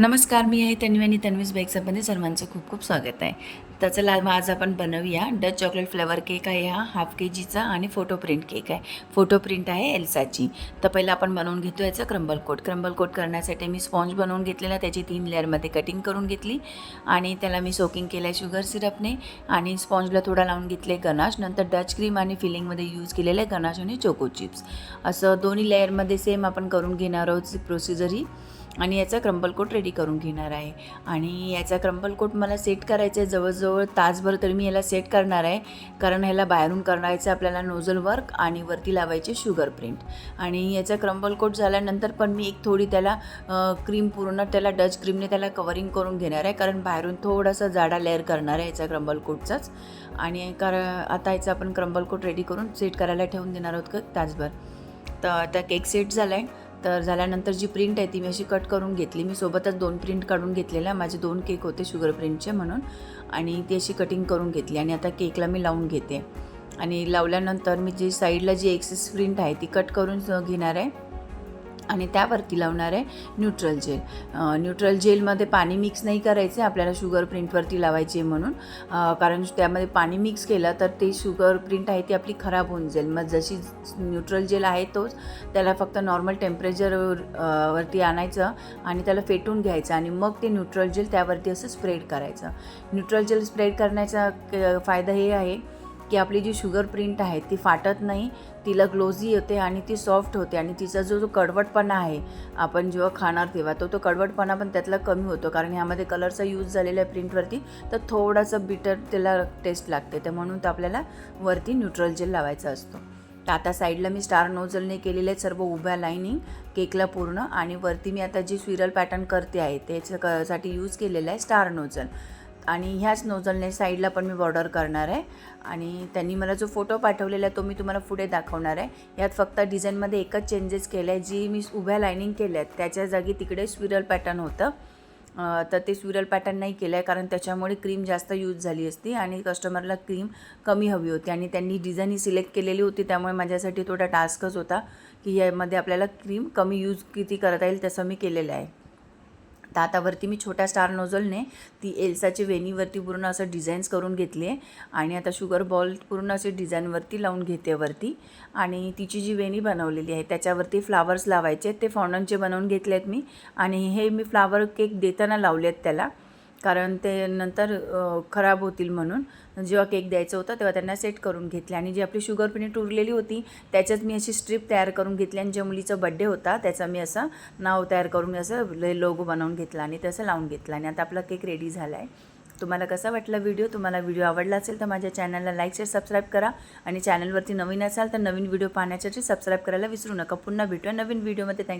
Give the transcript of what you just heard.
नमस्कार मी आहे तन्वी आणि तन्वीज बेक्समध्ये सर्वांचं खूप खूप स्वागत आहे. तर चला आज आपण बनवूया डच चॉकलेट फ्लेवर केक आहे हा हाफ के जीचा आणि फोटो प्रिंट केक आहे. फोटो प्रिंट आहे एल्साची. तर पहिलं आपण बनवून घेतो याचं क्रंबल कोट. क्रंबल कोट करण्यासाठी मी स्पॉन्ज बनवून घेतलेला त्याची तीन लेअरमध्ये कटिंग करून घेतली आणि त्याला मी सोकिंग केलं आहे शुगर सिरपने आणि स्पॉन्जला थोडा लावून घेतले गनाश नंतर डच क्रीम आणि फिलिंगमध्ये यूज केलेले गनाश आणि चोको चिप्स. असं दोन्ही लेअरमध्ये सेम आपण करून घेणार आहोत प्रोसिजर ही. आणि याचा क्रंबल कोट रेडी करून घेणार आहे. आणि याचा क्रंबल कोट मला सेट करायचा आहे जवळजवळ तासभर तरी मी याला सेट करणार आहे. कारण ह्याला बाहेरून करायचं आपल्याला नोझल वर्क आणि वरती लावायचे शुगर प्रिंट आणि याचा क्रंबल कोट झाल्यानंतर पण मी एक थोडी त्याला क्रीम पूर्ण त्याला डच क्रीमने त्याला कवरिंग करून घेणार आहे. कारण बाहेरून थोडासा जाडा लेअर करणार आहे याचा क्रम्बल कोटचाच आणि कारण आता याचा आपण क्रम्बल कोट रेडी करून सेट करायला ठेवून देणार आहोत का तासभर. तर आता केक सेट झाला आहे तर झाल्यानंतर जी प्रिंट आहे ती मी अशी कट करून घेतली. मी सोबतच दोन प्रिंट काढून घेतलेल्या. माझे दोन केक होते शुगर प्रिंटचे म्हणून. आणि ती अशी कटिंग करून घेतली. आणि आता केकला मी लावून घेते. आणि लावल्यानंतर मी जी साईडला जी एक्सेस प्रिंट आहे ती कट करून घेणार आहे. आणि त्यावरती लावणार आहे न्यूट्रल जेल. न्यूट्रल जेलमध्ये पाणी मिक्स नाही करायचे आपल्याला शुगर प्रिंटवरती लावायचे म्हणून. कारण त्यामध्ये पाणी मिक्स केलं तर ते शुगर प्रिंट आहे ती आपली खराब होऊन जाईल. मग जशी न्यूट्रल जेल आहे तोच त्याला फक्त नॉर्मल टेम्परेचर वरती आणायचं आणि त्याला फेटून घ्यायचं आणि मग ते न्यूट्रल जेल त्यावरती असं स्प्रेड करायचं. न्यूट्रल जेल स्प्रेड करण्याचा फायदा हे आहे की आपली जी शुगर प्रिंट आहे ती फाटत नाही तिला ग्लोझी होते आणि ती सॉफ्ट होते आणि तिचा जो जो कडवटपणा आहे आपण जेव्हा खाणार तेव्हा तो तो कडवटपणा पण त्यातला कमी होतो. कारण ह्यामध्ये कलरचा यूज झालेला आहे प्रिंटवरती तर थोडासा बिटर त्याला टेस्ट लागते. तर म्हणून तर आपल्याला वरती न्यूट्रल जेल लावायचा असतो. तर आता साईडला मी स्टार नोझलने केलेले आहेत सर्व उभ्या लाईनिंग केकला पूर्ण आणि वरती मी आता जी स्विरल पॅटर्न करते आहे त्याच्यासाठी क- साठी यूज केलेलं आहे स्टार नोझल आणि ह्याच नोझलने साईडला पण मी बॉर्डर करणार आहे. आणि त्यांनी मला जो फोटो पाठवलेला आहे तो मी तुम्हाला पुढे दाखवणार आहे. यात फक्त डिझाईनमध्ये एकच चेंजेस केले आहे जी मी उभ्या लाईनिंग केल्या आहेत. त्याच्या जागी तिकडे स्विरल पॅटर्न होतं. तर ते स्विरल पॅटर्न नाही केलं आहे कारण त्याच्यामुळे क्रीम जास्त यूज झाली असती आणि कस्टमरला क्रीम कमी हवी होती. आणि त्यांनी डिझाईन ही सिलेक्ट केलेली होती त्यामुळे माझ्यासाठी थोडा टास्कच होता की यामध्ये आपल्याला क्रीम कमी यूज किती करता येईल तसं मी केलेलं आहे. तर मी छोट्या स्टार नोझलने ती एल्साची वेणीवरती पूर्ण असं डिझाईन्स करून घेतली आहे. आणि आता शुगर बॉल पूर्ण असे डिझाईनवरती लावून घेते वरती. आणि तिची जी वेणी बनवलेली आहे त्याच्यावरती फ्लावर्स लावायचे आहेत. ते फॉन्डनचे बनवून घेतले आहेत मी. आणि हे मी फ्लावर केक देताना लावले आहेत त्याला. कारण ते नंतर खराब होतील म्हणून. जेव्हा केक द्यायचं होतं तेव्हा त्यांना सेट करून घेतले. आणि जी आपली शुगर प्रिंट उरलेली होती त्याच्यात मी अशी स्ट्रीप तयार करून घेतली आणि ज्या मुलीचा बड्डे होता त्याचा मी असं नाव तयार करून असं लोगो बनवून घेतला आणि तसं लावून घेतला. आणि आता आपला केक रेडी झाला आहे तुम्हाला कसा वाटला व्हिडिओ तुम्हाला व्हिडिओ आवडला असेल तर माझ्या चॅनलला लाईक शेअर सबस्क्राईब करा. आणि चॅनलवरती नवीन असाल तर नवीन व्हिडिओ पाहण्यासाठी सबस्क्राईब करायला विसरू नका. पुन्हा भेटूया नवीन व्हिडिओमध्ये थँक्यू